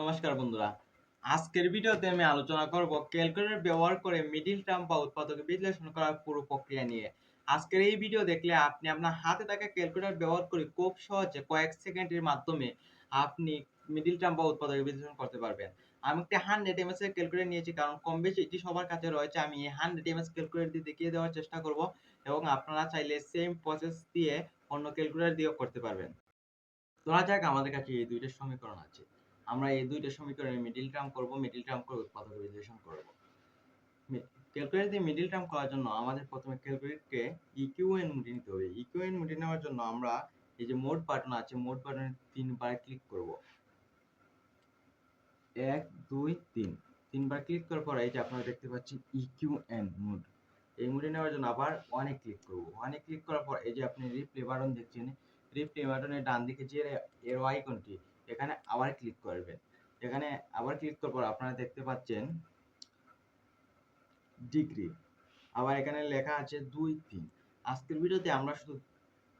নমস্কার বন্ধুরা। আজকের ভিডিওতে আমি আলোচনা করব ক্যালকুলেটর ব্যবহার করে মিডিল টার্ম বা উৎপাদক বিশ্লেষণ করার পুরো প্রক্রিয়া নিয়ে। আজকের এই ভিডিও দেখলে আপনি আপনার হাতে থাকা ক্যালকুলেটর ব্যবহার করে খুব সহজে কয়েক সেকেন্ডের মাধ্যমে আপনি মিডিল টার্ম বা উৎপাদক বিশ্লেষণ করতে পারবেন। আমি একটা হান্ড্রেড এমএস এর ক্যালকুলেটর নিয়েছি, কারণ কম বেশি এটি সবার কাছে রয়েছে। আমি এই হান্ড্রেড এমএস ক্যালকুলেটর দিয়ে দেখিয়ে দেওয়ার চেষ্টা করব এবং আপনারা চাইলে সেম প্রসেস দিয়ে অন্য ক্যালকুলেটর দিয়েও করতে পারবেন। ধরা যাক আমাদের কাছে এই দুইটা সমীকরণ আছে। আমরা এই দুইটা সমীকরণের মিডিল টার্ম করব মিডিল টার্ম করে উৎপাদক বিশ্লেষণ করব। ক্যালকুলেটর দিয়ে মিডিল টার্ম করার জন্য আমাদের প্রথমে ক্যালকুলেটরকে ইকিউএন মুডে নিতে হবে। ইকিউএন মুডে নেওয়ার জন্য আমরা এই যে মোড বাটন আছে মোড বাটনে তিনবার ক্লিক করব। এক, দুই, তিন। তিনবার ক্লিক করার পর এই যে আপনারা দেখতে পাচ্ছেন ইকিউএন মুড এই মুডে নেওয়ার জন্য আবার ওয়ানে ক্লিক করব। ওয়ানে ক্লিক করার পর এই যে আপনি রিপ্লে বাটন দেখছেন রিপ্লে বাটনের ডান দিকে যে এরো আইকনটি এখানে আবার ক্লিক করবেন এখানে আবার ক্লিক করার পর আপনারা দেখতে পাচ্ছেন ডিগ্রি আবার এখানে লেখা আছে দুই তিন। আজকের ভিডিওতে আমরা শুধু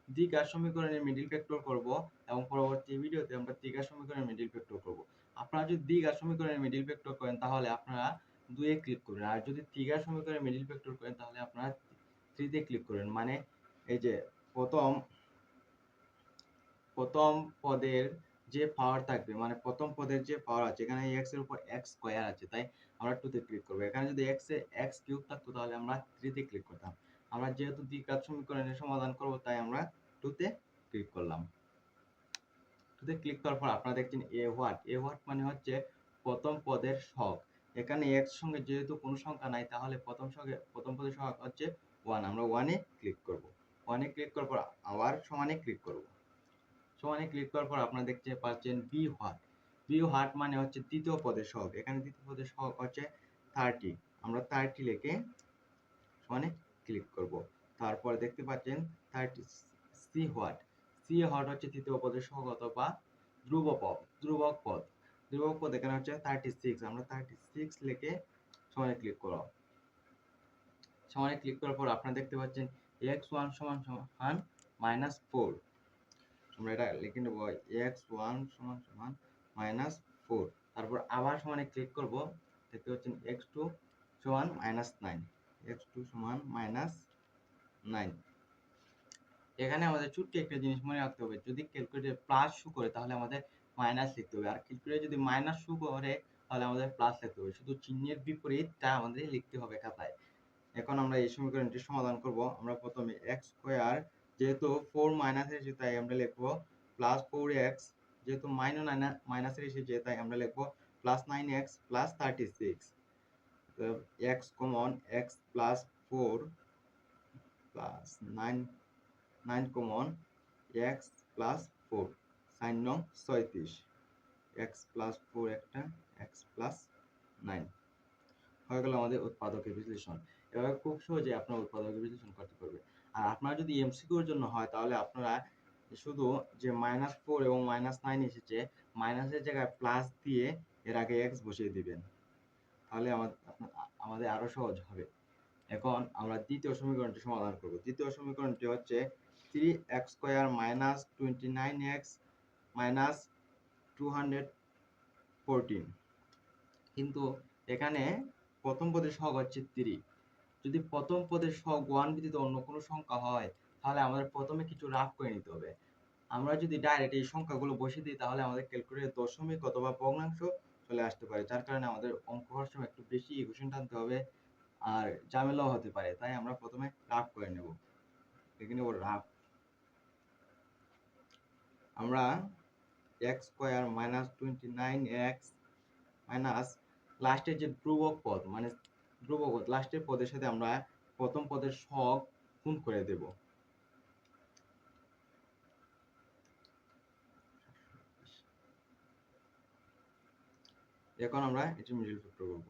দ্বিঘাত সমীকরণের মিডিল ফ্যাক্টর করব এবং পরবর্তী ভিডিওতে আমরা দ্বিঘাত সমীকরণের মিডিল ফ্যাক্টর করব। আপনারা যদি দ্বিঘাত সমীকরণের মিডিল ফ্যাক্টর করেন, তাহলে আপনারা দুয়ে ক্লিক করবেন। আর যদি ত্রিঘাত সমীকরণের মিডিল ফ্যাক্টর করেন, তাহলে আপনারা থ্রিতে ক্লিক করবেন। মানে এই যে প্রথম প্রথম পদের যে পাওয়ার থাকবে মানে প্রথম পদের যে পাওয়ার আছে, এখানে এক্সের উপর এক্স স্কয়ার আছে, তাই আমরা টুতে ক্লিক করব। এখানে যদি এক্স এ এক্স কিউব থাকতো, তাহলে আমরা থ্রিতে ক্লিক করতাম। আমরা যেহেতু দ্বিঘাত সমীকরণের সমাধান করব, তাই আমরা টুতে ক্লিক করলাম। টুতে ক্লিক করার পর আপনারা দেখছেন এ হোয়াট এ হোয়াট মানে হচ্ছে প্রথম পদের সহগ। এখানে এক্স সঙ্গে যেহেতু কোনো সংখ্যা নাই, তাহলে প্রথম সঙ্গে প্রথম পদের সহগ হচ্ছে ওয়ান আমরা ওয়ানে ক্লিক করব। ওয়ানে ক্লিক করার পর আবার সমানে ক্লিক করব। সমানে ক্লিক করার পর আপনারা দেখতে পাচ্ছেন বি হোয়াট বি হোয়াট মানে হচ্ছে তৃতীয় পদের সহগ। এখানে তৃতীয় পদের সহগ হচ্ছে থার্টি আমরা থার্টি লিখে সমানে ক্লিক করব। তারপর দেখতে পাচ্ছেন thirty C what C what হচ্ছে তৃতীয় পদের সহগ অথবা ধ্রুব পদ, ধ্রুবক পদ। ধ্রুবক পদ এখানে হচ্ছে থার্টি সিক্স আমরা থার্টি সিক্স লিখে সমানে ক্লিক করব। সমানে ক্লিক করার পর আপনারা দেখতে পাচ্ছেন এক্স ওয়ান সমান সমান মাইনাস ফোর আমরা এটা লিখে নেব এক্স ওয়ান সমান সমান মাইনাস ফোর তারপর আবার সমানে ক্লিক করব, দেখতে পাচ্ছেন এক্স টু সমান মাইনাস নাইন এক্স টু সমান মাইনাস নাইন এখানে আমাদের ছোট্ট একটা জিনিস মনে রাখতে হবে, যদি ক্যালকুলেটর প্লাস শু করে তাহলে আমাদের মাইনাস লিখতে হবে। আর ক্যালকুলেটর যদি মাইনাস শু করে তাহলে আমাদের প্লাস লিখতে হবে। শুধু চিহ্নের বিপরীতটা আমাদের লিখতে হবে খাতায়। এখন আমরা এই সমীকরণটি সমাধান করব। আমরা প্রথমে এক্স স্কোয়ার যেহেতু ফোর মাইনাস এসেছে তাই আমরা লিখব প্লাস ফোর এক্স যেহেতু মাইনো মাইনাসের এসেছে তাই আমরা লিখব plus nine x plus thirty six x common x plus four plus nine nine common x plus four sign নং ছয়ত্রিশ। এক্স প্লাস ফোর একটা এক্স প্লাস নাইন হয়ে গেল আমাদের উৎপাদকের বিশ্লেষণ। এভাবে খুব সহজে আপনার উৎপাদকের বিশ্লেষণ করতে পারবে আর আপনার যদি এমসিকিউর জন্য হয়, তাহলে আপনারা শুধু যে মাইনাস ফোর এবং মাইনাস নাইন এসেছে মাইনাসের জায়গায় প্লাস দিয়ে এর আগে এক্স বসিয়ে দিবেন। তাহলে আমাদের আরও সহজ হবে। এখন আমরা দ্বিতীয় সমীকরণটি সমাধান করব। দ্বিতীয় সমীকরণটি হচ্ছে three x square minus twenty nine x minus two hundred fourteen কিন্তু এখানে প্রথম পদের সহগ হচ্ছে থ্রি যদি প্রথম পদের সহগ ওয়ান ব্যতীত অন্য কোনো সংখ্যা হয়, তাহলে আমাদের প্রথমে কিছু রাফ করে নিতে হবে। আমরা যদি ডাইরেক্ট এই সংখ্যাগুলো বসিয়ে দিই, তাহলে আমাদের ক্যালকুলেটর দশমিক অথবা ভগ্নাংশ চলে আসতে পারে, যার কারণে আমাদের অঙ্ক করার সময় একটু বেশি ইকুয়েশন টানতে হবে আর ঝামেলাও হতে পারে, তাই আমরা প্রথমে রাফ করে নেব। দেখে নেব রাফ। আমরা x square minus twenty nine x minus লাস্টের যে ধ্রুবক পদ মানে ধ্রুবক লাস্টের পদের সাথে আমরা প্রথম পদের সহগ গুণ করে দেব। এখন আমরা এটি মিডল ফ্যাক্টর করব।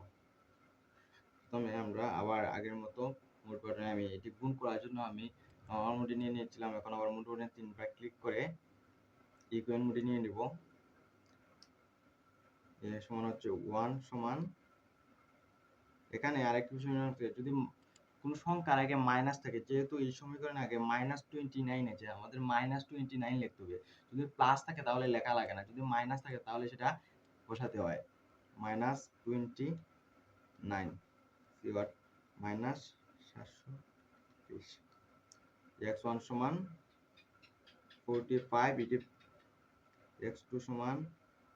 প্রথমে আমরা আবার আগের মতো মোট বাটনে আমি এটি গুণ করার জন্য আমি নর্মাল মোডে নিয়ে নিয়েছিলাম। এখন আবার মোড বাটনে তিনবার ক্লিক করে ইকুয়াল মোডে নিয়ে নিব। সমান হচ্ছে ওয়ান সমান এখানে আরেকটি বিষয় যদি কোনো সংখ্যার আগে মাইনাস থাকে, যেহেতু এই সমীকরণে আগে মাইনাস টোয়েন্টি নাইন আছে, আমাদের মাইনাস টোয়েন্টি নাইন লিখতে হবে। যদি প্লাস থাকে তাহলে লেখা লাগে না, যদি মাইনাস থাকে তাহলে সেটা বসাতে হয়। মাইনাস টোয়েন্টি নাইন এবার মাইনাস সাতশো বিশ এক্স ওয়ান সমান ফোরটি ফাইভ এটি এক্স টু সমান,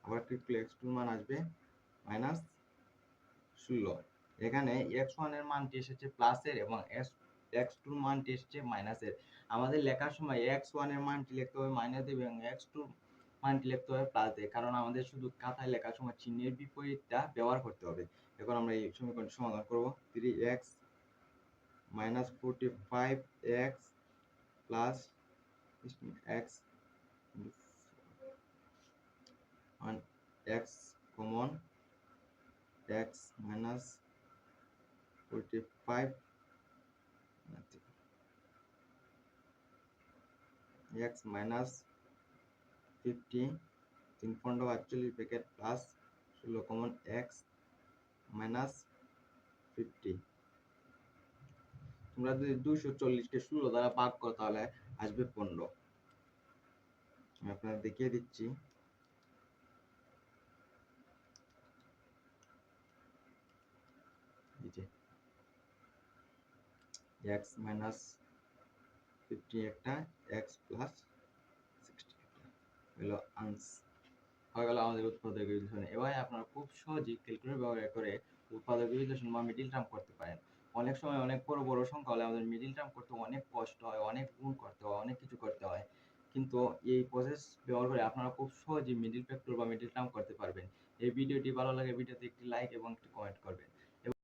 আবার করলে এক্স টুর মান আসবে মাইনাস ষোলো। এখানে এক্স ওয়ানের মানটি এসেছে প্লাসের এবং এক্স এক্স টুর মানটি এসেছে মাইনাসের আমাদের লেখার সময় এক্স ওয়ানের মানটি লিখতে হবে মাইনাস দিয়ে এবং এক্স টুর মানটি লিখতে হবে প্লাস দিয়ে কারণ আমাদের শুধু খাতায় লেখার সময় চিহ্নের বিপরীতটা ব্যবহার করতে হবে। এখন আমরা এই সমীকরণটি সমাধান করব। Three x minus forty five x plus x x common x minus 45 nothing x minus 50 তিন পনেরো আটচল্লিশ ব্র্যাকেট প্লাস ষোলো কমন এক্স মাইনাস ফিফটি তোমরা যদি দুইশো চল্লিশকে ষোলো দ্বারা ভাগ করো তাহলে আসবে পনেরো। আমি আপনাদের দেখিয়ে দিচ্ছি এই যে এক্স মাইনাস ফিফটি একটা এক্স প্লাস সিক্সটি হলো হয়ে গেল আমাদের উৎপাদক বিশ্লেষণ। এবার আপনারা খুব সহজেই ক্যালকুলেটর ব্যবহার করে উৎপাদক বিশ্লেষণ বা মিডিল টার্ম করতে পারেন। অনেক সময় অনেক বড় বড় সংখ্যা হলে আমাদের মিডিল টার্ম করতে অনেক কষ্ট হয়, অনেক গুণ করতে হয়, অনেক কিছু করতে হয়। কিন্তু এই প্রসেস ব্যবহার করে আপনারা খুব সহজেই মিডিল ফ্যাক্টর বা মিডিল টার্ম করতে পারবেন। এই ভিডিওটি ভালো লাগে, ভিডিওতে একটি লাইক এবং একটি কমেন্ট করবেন।